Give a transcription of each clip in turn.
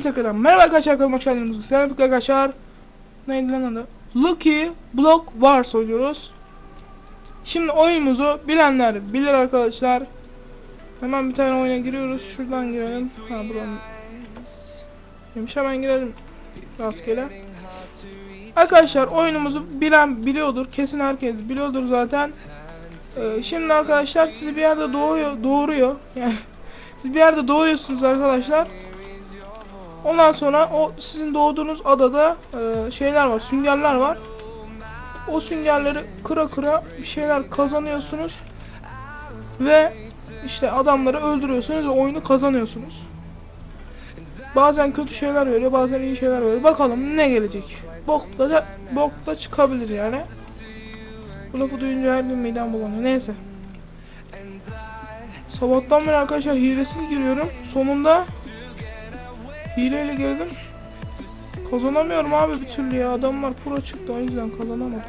Hepinize kadar merhaba arkadaşlar kanalıma hoş geldiniz. Selam arkadaşlar. Neydi lan adı? Lucky Block Wars oynuyoruz. Şimdi oyunumuzu bilenler bilir arkadaşlar. Hemen bir tane oyuna giriyoruz. Şuradan girelim. Ha buradan. Demiş hemen girelim. Rastgele. Arkadaşlar oyunumuzu bilen biliyordur. Kesin herkes biliyordur zaten. Ee, şimdi arkadaşlar sizi bir yerde doğuyor, doğuruyor. Yani siz bir yerde doğuyorsunuz arkadaşlar. Ondan sonra o sizin doğduğunuz adada e, şeyler var, süngerler var. O süngerleri kıra kıra bir şeyler kazanıyorsunuz. Ve işte adamları öldürüyorsunuz ve oyunu kazanıyorsunuz. Bazen kötü şeyler veriyor, bazen iyi şeyler veriyor. Bakalım ne gelecek. Bokta da bokta çıkabilir yani. Bu lafı duyunca her gün midem bulanıyor. Neyse. Sabahtan beri arkadaşlar hilesiz giriyorum. Sonunda hileyle girdim. Kazanamıyorum abi bir türlü ya. Adamlar pro çıktı o yüzden kazanamadım.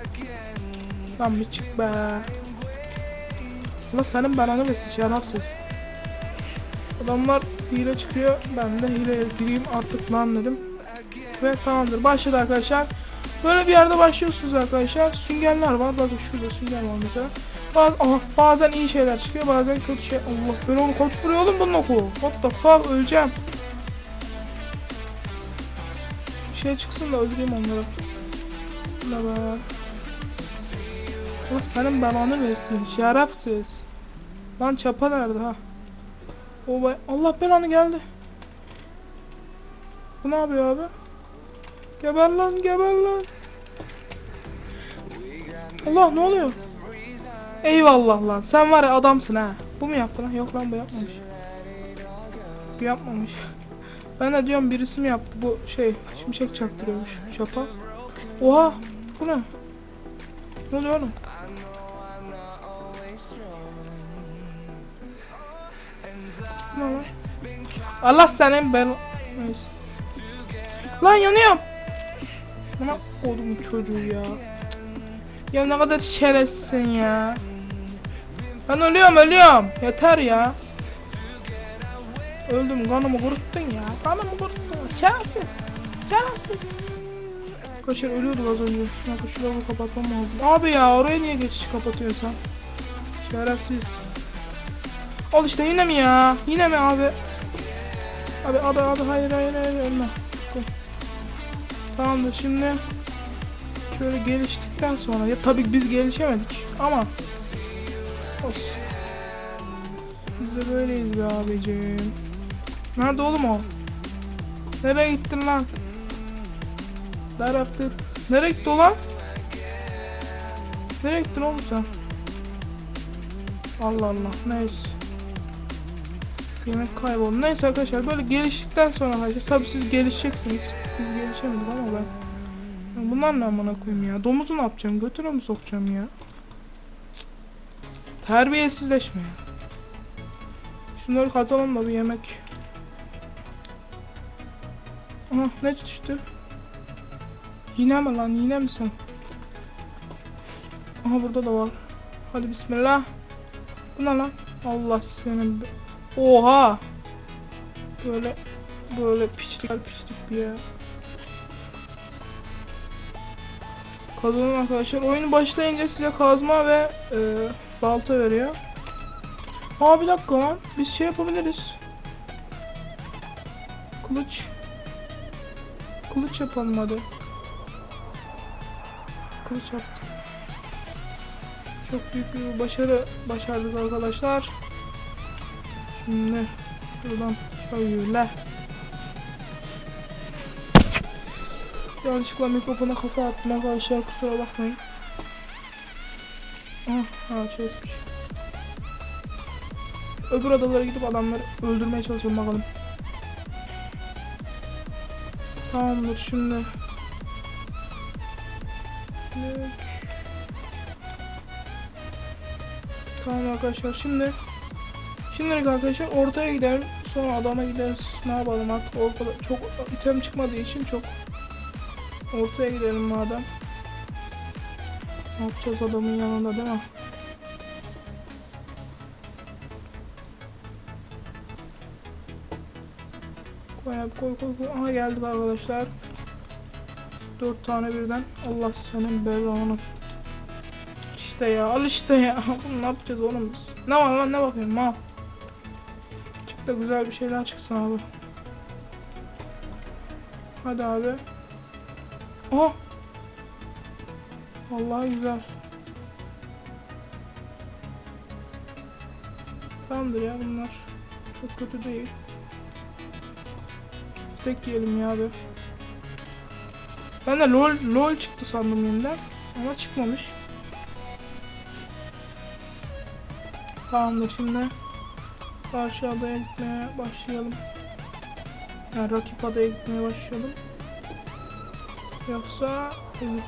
Lan bir çık be. Allah senin belanı versin şerefsiz. Adamlar hile çıkıyor. Ben de hileye gireyim artık lan dedim. Ve tamamdır. Başladı arkadaşlar. Böyle bir yerde başlıyorsunuz arkadaşlar. Süngerler var. Bakın şurada sünger var mesela. Baz aha, bazen iyi şeyler çıkıyor. Bazen kötü şey. Allah ben onu kaç vuruyor oğlum bunun oku. What the fuck öleceğim. Şey çıksın da öldüreyim onları. Be. Allah senin belanı versin. Şerefsiz. Lan çapa nerede ha? O bay Allah belanı geldi. Bu ne yapıyor abi? Geber lan geber lan. Allah ne oluyor? Eyvallah lan sen var ya adamsın ha. Bu mu yaptı lan? Yok lan bu yapmamış. Bu yapmamış. Ben de diyorum birisi mi yaptı bu şey şimşek çaktırıyormuş çapa. Oha bu ne? Ne oluyor oğlum? Ne lan? Allah senin bel... Neyse. Lan yanıyorum. Bana oğlum çocuğu ya. Ya ne kadar şerefsin ya. Ben ölüyorum ölüyorum. Yeter ya. Öldüm kanımı kuruttun ya. Kanımı kuruttun. Şerefsiz. Şerefsiz. Kaşır ölüyorduk az önce. Ya şuramı kapatmam lazım. Abi ya oraya niye geçiş kapatıyorsan? Şerefsiz. Al işte yine mi ya? Yine mi abi? Abi abi abi hayır hayır hayır ölme. Tamamdır şimdi şöyle geliştikten sonra ya tabii biz gelişemedik ama olsun. Biz de böyleyiz be abicim. Nerede oğlum o? Nereye gittin lan? Nereye Nereye gitti lan? Nereye gittin oğlum sen? Allah Allah neyse. Yemek kayboldu. Neyse arkadaşlar böyle geliştikten sonra arkadaşlar tabii siz gelişeceksiniz. Biz gelişemedik ama ben. Ya bunlar ne amına koyayım ya? Domuzu ne yapacağım? Götüne mi sokacağım ya? Terbiyesizleşme. Şunları katalım da bir yemek. Aha ne düştü? Yine mi lan? Yine misin? Aha burada da var. Hadi bismillah. Bu ne lan? Allah senin Oha! Böyle böyle piçlikler piçlik bir ya. Kazanın arkadaşlar. Oyunu başlayınca size kazma ve e, balta veriyor. Aa bir dakika lan. Biz şey yapabiliriz. Kılıç. Kılıç yapalım hadi. Kılıç yaptık. Çok büyük bir başarı başardık arkadaşlar. Şimdi şuradan şöyle. Yanlışlıkla mikrofona kafa attım arkadaşlar kusura bakmayın. Ah, ha çözmüş. Öbür adalara gidip adamları öldürmeye çalışalım bakalım. Tamamdır şimdi. Tamam arkadaşlar şimdi Şimdilik arkadaşlar ortaya gidelim sonra adama gideriz ne yapalım artık ortada çok item çıkmadığı için çok ortaya gidelim madem ne yapacağız adamın yanında değil mi? Koy koy koy koy. Aha geldik arkadaşlar. Dört tane birden. Allah senin belanı. İşte ya al işte ya. Bunu ne yapacağız oğlum biz? Ne var lan ne bakayım mal. Çık da güzel bir şeyler çıksın abi. Hadi abi. Oh. Vallahi güzel. Tamamdır ya bunlar. Çok kötü değil. Tek diyelim ya abi. Ben de lol lol çıktı sandım yeniden ama çıkmamış. Tamamdır şimdi karşı adaya gitmeye başlayalım. Yani rakip adaya gitmeye başlayalım. Yoksa ölürüz.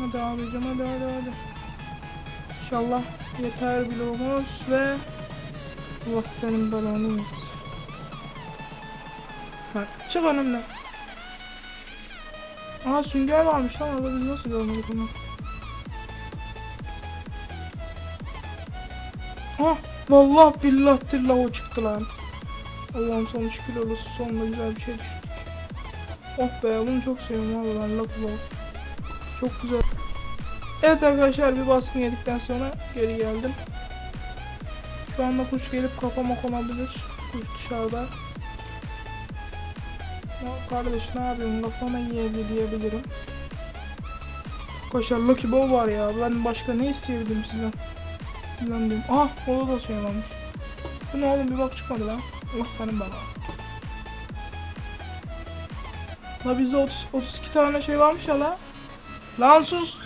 Hadi abicim hadi hadi hadi. İnşallah yeter bloğumuz ve Allah senin belanı versin. Ha, çık önümden. Aha sünger varmış lan orada biz nasıl görmedik onu? Ah vallahi billah tillah o çıktı lan. Allah'ım sana şükür olası sonunda güzel bir şey düştü. Oh be bunu çok seviyorum abi ben laf. Çok güzel. Evet arkadaşlar bir baskın yedikten sonra geri geldim. Şu anda kuş gelip kafama konabilir. Kuş dışarıda. Ya kardeş ne yapıyorsun kafama yiyebilir diyebilirim. Arkadaşlar Lucky Bow var ya ben başka ne isteyebilirim sizden? Sizden diyeyim. Ah o da şey varmış. Bu ne oğlum bir bak çıkmadı lan. Allah senin bana. La bizde 30, 32 tane şey varmış ya la. Lan sus.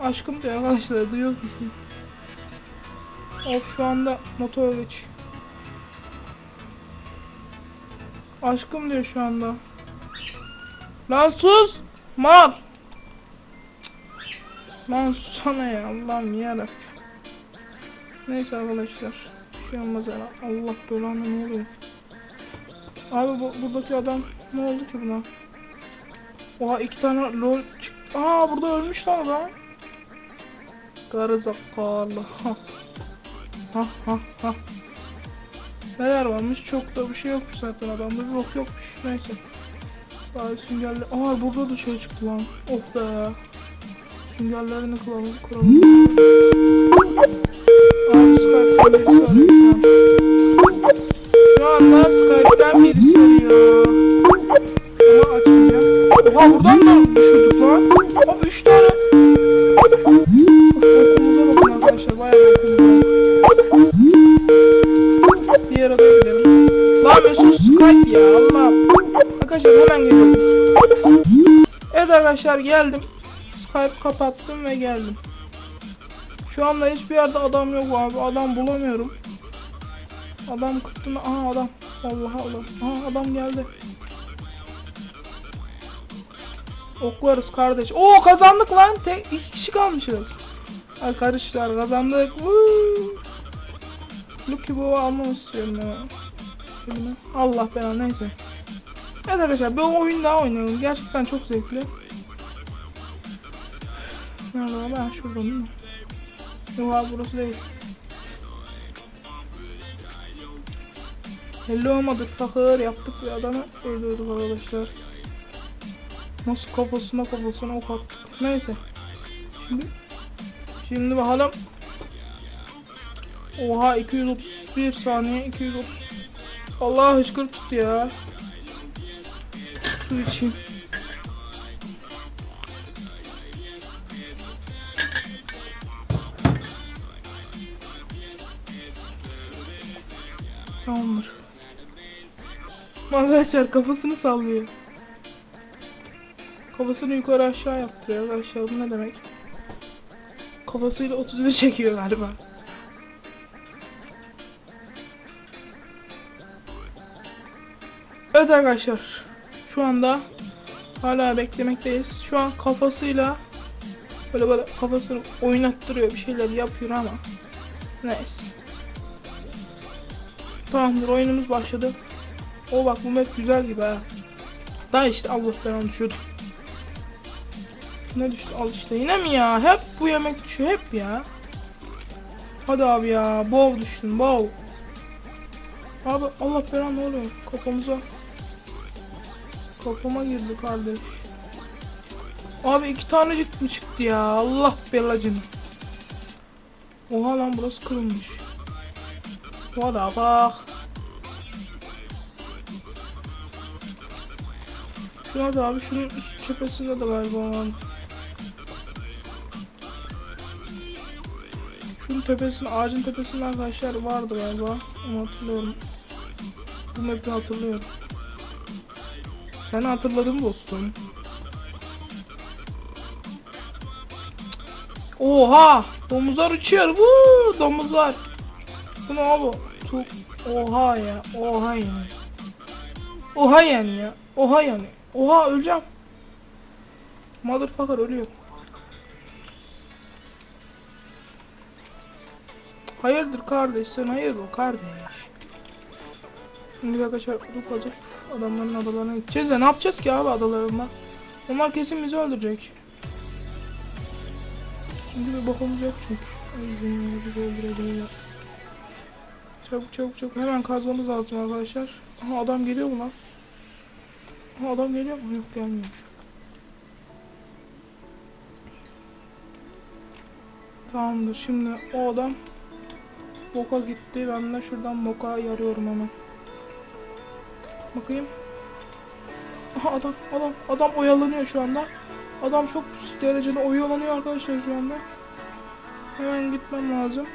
Aşkım diyor arkadaşlar duyuyor musun? Of şu anda motor geç. Aşkım diyor şu anda. Lan sus! Mal! Lan susana ya Allah'ım yarabbim. Neyse arkadaşlar. Bir şey olmaz ya. Allah belanı ne oluyor? Abi bu, buradaki adam ne oldu ki buna? Oha iki tane lol çıktı. Aa burada ölmüş lan adam. Karı zakalı. Ha ha ha. Neler varmış? Çok da bir şey yokmuş zaten adamda. Bir bok yokmuş. Neyse. Bari süngerler. Aa burada da şey çıktı lan. Oh be. Süngerlerini kuralım. kuralım. Arkadaşlar hemen geliyorum. Evet arkadaşlar geldim. Skype kapattım ve geldim. Şu anda hiçbir yerde adam yok abi. Adam bulamıyorum. Adam kıttım. Aha adam. Allah Allah. Aha adam geldi. Oklarız kardeş. Oo kazandık lan. Tek iki kişi kalmışız. Arkadaşlar kazandık. Woo. Lucky Bow'u almamı istiyorum ya. Allah belanı neyse. Evet arkadaşlar bir oyun daha oynayalım. Gerçekten çok zevkli. Nerede o? ben şuradan değil mi? Yok abi burası değil. Hello motherfucker yaptık ve adamı öldürdük arkadaşlar. Nasıl kafasına kafasına ok attık. Neyse. Şimdi Şimdi bakalım. Oha 231 saniye 230. Allah hışkır tut ya. Su. Tamamdır. Arkadaşlar kafasını sallıyor. Kafasını yukarı aşağı yaptırıyor arkadaşlar bu ne demek? Kafasıyla 31 çekiyor galiba. Evet arkadaşlar. Şu anda hala beklemekteyiz. Şu an kafasıyla böyle böyle kafasını oynattırıyor bir şeyler yapıyor ama neyse. Tamamdır oyunumuz başladı. O bak bu map güzel gibi ha. Daha işte Allah ben düşüyordu. Ne düştü al işte yine mi ya? Hep bu yemek düşüyor hep ya. Hadi abi ya. Bow düştün. Bow. Abi Allah belanı oluyor? Kafamıza. Kafama girdi kardeş. Abi iki tanecik mi çıktı ya? Allah belacını. Oha lan burası kırılmış. Vada bak. Şuna abi şunun tepesinde de galiba var. Şunun tepesinde, ağacın tepesinde arkadaşlar vardı galiba. Onu hatırlıyorum. Bu map'i hatırlıyorum. Sen hatırladın dostum. Oha! Domuzlar uçuyor. Vuu! Domuzlar. Bu ne abi? Çok... Oha ya. Oha yani. Oha yani ya. Oha yani. Oha öleceğim. Motherfucker ölüyor. Hayırdır kardeş sen hayırdır kardeş. Şimdi arkadaşlar ufak ufak adamların adalarına gideceğiz de ne yapacağız ki abi adalarında? Onlar kesin bizi öldürecek. Şimdi bir bokumuz yok çünkü. Bizi öldürebilirler. Çabuk çabuk çabuk hemen kazmamız lazım arkadaşlar. Aha adam geliyor mu lan? Aha adam geliyor mu? Yok gelmiyor. Tamamdır şimdi o adam Boka gitti ben de şuradan boka yarıyorum hemen. Bakayım. Aha adam adam adam oyalanıyor şu anda. Adam çok derecede oyalanıyor arkadaşlar şu anda. Hemen gitmem lazım.